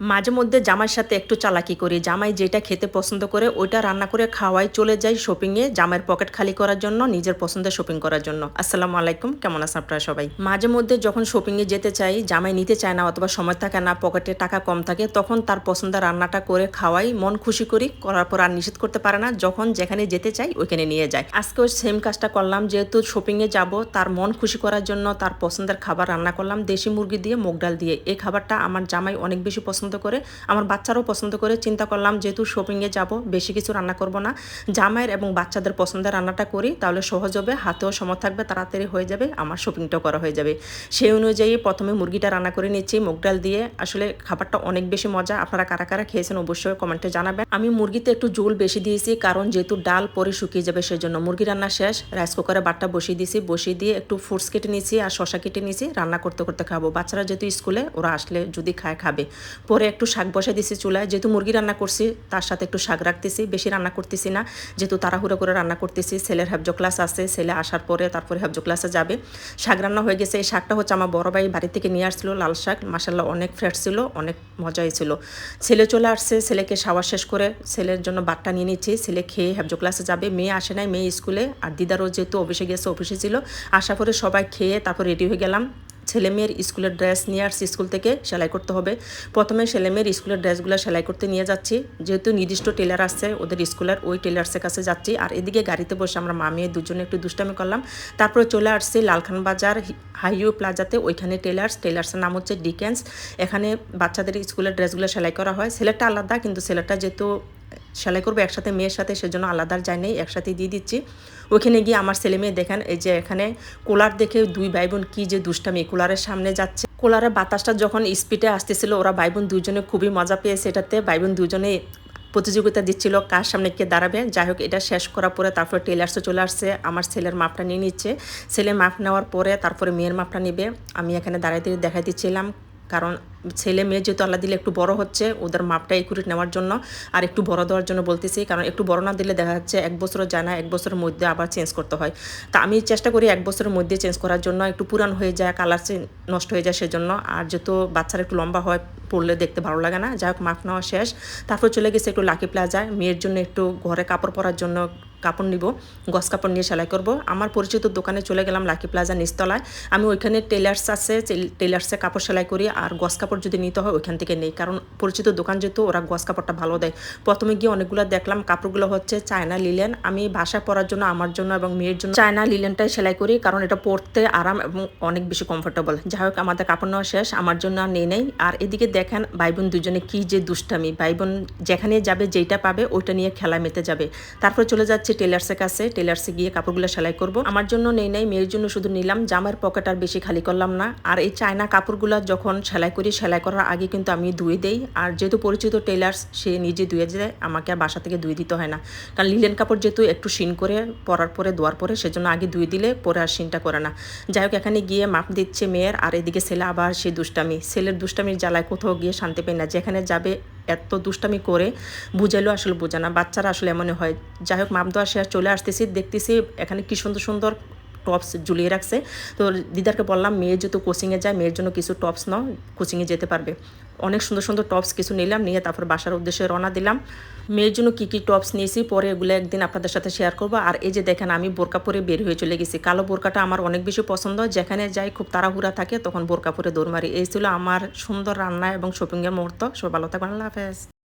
মাঝে মধ্যে জামাইয়ের সাথে একটু চালাকি করি। জামাই যেটা খেতে পছন্দ করে ওইটা রান্না করে খাওয়াই চলে যাই শপিংয়ে জামাইয়ের পকেট খালি করার জন্য, নিজের পছন্দের শপিং করার জন্য। আসসালামু আলাইকুম, কেমন আছেন আপনারা সবাই? মাঝে মধ্যে যখন শপিংয়ে যেতে চাই, জামাই নিতে চায় না অথবা সময় থাকে না পকেটে টাকা কম থাকে, তখন তার পছন্দের রান্নাটা করে খাওয়াই, মন খুশি করি, করার পর আর নিষেধ করতে পারে না, যখন যেখানে যেতে চাই ওইখানে নিয়ে যায়। আজকেও সেম কাজটা করলাম, যেহেতু শপিংয়ে যাব, তার মন খুশি করার জন্য তার পছন্দের খাবার রান্না করলাম, দেশি মুরগি দিয়ে, মুগ ডাল দিয়ে। এই খাবারটা আমার জামাই অনেক বেশি পছন্দ করে, আমার বাচ্চারাও পছন্দ করে, চিন্তা করলাম যেহেতু শপিংয়ে যাব, বেশি কিছু রান্না করব না। জামাইয়ের এবং বাচ্চাদের পছন্দের রান্নাটা করি, তাহলে সহজ হবে, হাতেও সময় থাকবে, তাড়াতাড়ি হয়ে যাবে, আমার শপিংটাও করা হয়ে যাবে। সেই অনুযায়ী প্রথমে মুরগিটা রান্না করে নিচ্ছি, মুগ ডাল দিয়ে। আসলে খাবারটা অনেক বেশি মজা, আপনারা কারা কারা খেয়েছেন অবশ্যই কমেন্টে জানাবেন। আমি মুরগিতে একটু জোল বেশি দিয়েছি, কারণ যেহেতু ডাল পরে শুকিয়ে যাবে, সেজন্য মুরগি রান্না শেষ। রাইস কুকারে বাটটা বসিয়ে দিয়েছি, বসিয়ে দিয়ে একটু ফ্রুটস কেটে নিয়েছি আর শশা কেটে নিয়েছি, রান্না করতে করতে খাব। বাচ্চারা যেহেতু স্কুলে, ওরা আসলে যদি খায়, খাবে। পরে একটু শাক বসে দিছি চুলায়। যেহেতু মুরগি রান্না করছি, তার সাথে একটু শাক রাখতেছি। বেশি রান্না করতেছি না। যেহেতু তাড়াহুড়ো করে রান্না করতেছি, ছেলের হ্যাবজো ক্লাস আছে, ছেলে আসার পরে তারপরে হ্যাবজো ক্লাসে যাবে। শাক রান্না হয়ে গেছে। এই শাকটা হচ্ছে আমার বড় ভাই বাড়ি থেকে নিয়ে আসছিল, লাল শাক। মাসাল্লাহ অনেক ফ্রেশ ছিল, অনেক মজাই ছিল। ছেলে চলে আসছে, ছেলেকে শাওয়ার শেষ করে ছেলের জন্য বাটটা নিয়ে নিচ্ছি। ছেলে খেয়ে হ্যাবজো ক্লাসে যাবে। মেয়ে আসে নাই, মেয়ে স্কুলে। আর দিদারও যেহেতু অফিসে গেছে, অফিসে ছিল। আসার পরে সবাই খেয়ে তারপর রেডি হয়ে গেলাম। ছেলে মেয়ের স্কুলের ড্রেস নিয়ে আসছি, স্কুল থেকে সেলাই করতে হবে। প্রথমে ছেলে মেয়ের স্কুলের ড্রেসগুলো সেলাই করতে নিয়ে যাচ্ছি। যেহেতু নির্দিষ্ট টেলার আসছে ওদের স্কুলের ওই টেলার্সের কাছে যাচ্ছি। আর এদিকে গাড়িতে বসে আমরা মা মেয়ে দুজনে একটু দুষ্টামি করলাম। তারপরে চলে আসছি লালখান বাজার হাইওয়ে প্লাজাতে। ওইখানে টেলার্স, টেলার্সের নাম হচ্ছে ডিকেন্স। এখানে বাচ্চাদের স্কুলের ড্রেসগুলো সেলাই করা হয়। ছেলেটা আলাদা, কিন্তু ছেলেটা যেহেতু সেলাই করব, একসাথে মেয়ের সাথে, সেজন্য আলাদা যায় নেই, একসাথে দিয়ে দিচ্ছি। ওখানে গিয়ে আমার ছেলে মেয়ে দেখেন, এই যে এখানে কুলার দেখে দুই ভাই বোন কী যে দুষ্টামি, কুলারের সামনে যাচ্ছে। কুলারের বাতাসটা যখন স্পিডে আসতেছিল, ওরা ভাই বোন দুজনে খুবই মজা পেয়েছে এটাতে। ভাই বোন দুজনে প্রতিযোগিতা দিচ্ছিল, কার সামনে কে দাঁড়াবে। যাই হোক, এটা শেষ করার পরে তারপরে টেলার্সে চলে আসছে, আমার ছেলের মাপটা নিয়ে নিচ্ছে। ছেলে মাপ নেওয়ার পরে তারপরে মেয়ের মাপটা নেবে। আমি এখানে দাঁড়াই দিয়ে দেখাই দিচ্ছিলাম কারণ ছেলে মেয়ে যেহেতু আল্লাহ দিলে একটু বড় হচ্ছে, ওদের মাপটা একুরেট নেওয়ার জন্য আর একটু বড় দেওয়ার জন্য বলতেছি, কারণ একটু বড় না দিলে দেখা যাচ্ছে এক বছর যায় না, এক বছরের মধ্যে আবার চেঞ্জ করতে হয়। তা আমি চেষ্টা করি এক বছরের মধ্যে চেঞ্জ করার জন্য, একটু পুরান হয়ে যায় কালার নষ্ট হয়ে যায় সেজন্য। আর যেহেতু বাচ্চারা একটু লম্বা হয়, পড়লে দেখতে ভালো লাগে না, যাই হোক, মাপ নেওয়া শেষ। তারপর চলে গেছে একটু লাকি প্লাজায় মেয়ের জন্য একটু ঘরে কাপড় পরার জন্য কাপড় নিব গস কাপড় নিয়ে সেলাই করব। আমার পরিচিত দোকানে চলে গেলাম লাকি প্লাজা নিচতলায়। আমি ওইখানে টেলার্স আছে টেলার্সে কাপড় সেলাই করি আর গস কাপড় যদি নিতে হয় ওইখান থেকে নেই। কারণ পরিচিত দোকান যেহেতু, ওরা গস কাপড়টা ভালো দেয়। প্রথমে গিয়ে অনেকগুলো দেখলাম, কাপড়গুলো হচ্ছে চায়না লিলেন আমি বাসায় পরার জন্য, আমার জন্য এবং মেয়ের জন্য চায়না লিলেনটাই সেলাই করি, কারণ এটা পরতে আরাম এবং অনেক বেশি কমফোর্টেবল যাই হোক, আমাদের কাপড় নেওয়া শেষ, আমার জন্য আর নেই নেই। আর এদিকে দেখেন ভাই বোন দুজনে কী যে দুষ্টামি। ভাই বোন যেখানে যাবে, যেইটা পাবে, ওইটা নিয়ে খেলা মেতে যাবে। তারপর চলে যাচ্ছে টেলার্সের কাছে, টেলার্সে গিয়ে কাপড়গুলো সেলাই করব। আমার জন্য নেই নেই, মেয়ের জন্য শুধু নিলাম। জামার পকেট আর বেশি খালি করলাম না। আর এই চায়না কাপড়গুলো যখন সেলাই করি, সেলাই করার আগে কিন্তু আমি ধুয়ে দেই। আর যেহেতু পরিচিত টেলার্স, সে নিজে ধুয়ে যায় আমাকে আর বাসা থেকে ধুয়ে দিতে হয় না। কারণ লিলেন কাপড় যেহেতু একটু শিন করে পরার পরে, ধোয়ার পরে, সেজন্য আগে ধুয়ে দিলে পরে আর শিনটা করে না। যাই হোক, এখানে গিয়ে মাপ দিচ্ছে মেয়ের। আর এদিকে ছেলে আবার সেই দুষ্টামি। ছেলের দুষ্টামির জ্বালায় কোথাও গিয়ে শান্তি পাই না। যেখানে যাবে এত দুষ্টামি করে বুঝাইলেও আসলে বোঝা না। বাচ্চারা আসলে এমনই হয়। যাই হোক দেওয়া শেষ চলে আসতেছি, দেখতেছি এখানে কি সুন্দর সুন্দর টপস ঝুলিয়ে রাখছে। তো দিদারকে বললাম মেয়ে যেহেতু কোচিংয়ে যায়, মেয়ের জন্য কিছু টপস নাও কোচিংয়ে যেতে পারবে। অনেক সুন্দর সুন্দর টপস কিছু নিলাম, নিয়ে তারপর বাসার উদ্দেশ্যে রওনা দিলাম। মেয়ের জন্য কী কী টপস নিয়েছি, পরে এগুলো একদিন আপনাদের সাথে শেয়ার করব। আর এই যে দেখেন, আমি বোরকা পরে বের হয়ে চলে গেছি। কালো বোরকাটা আমার অনেক বেশি পছন্দ। যেখানে যাই খুব তাড়াহুড়া থাকে, তখন বোরকা পরে দৌড় মারি। এই ছিল আমার সুন্দর রান্না এবং শপিংয়ের মুহূর্ত। সব ভালো থাকবেন, আল্লাহ হাফেজ।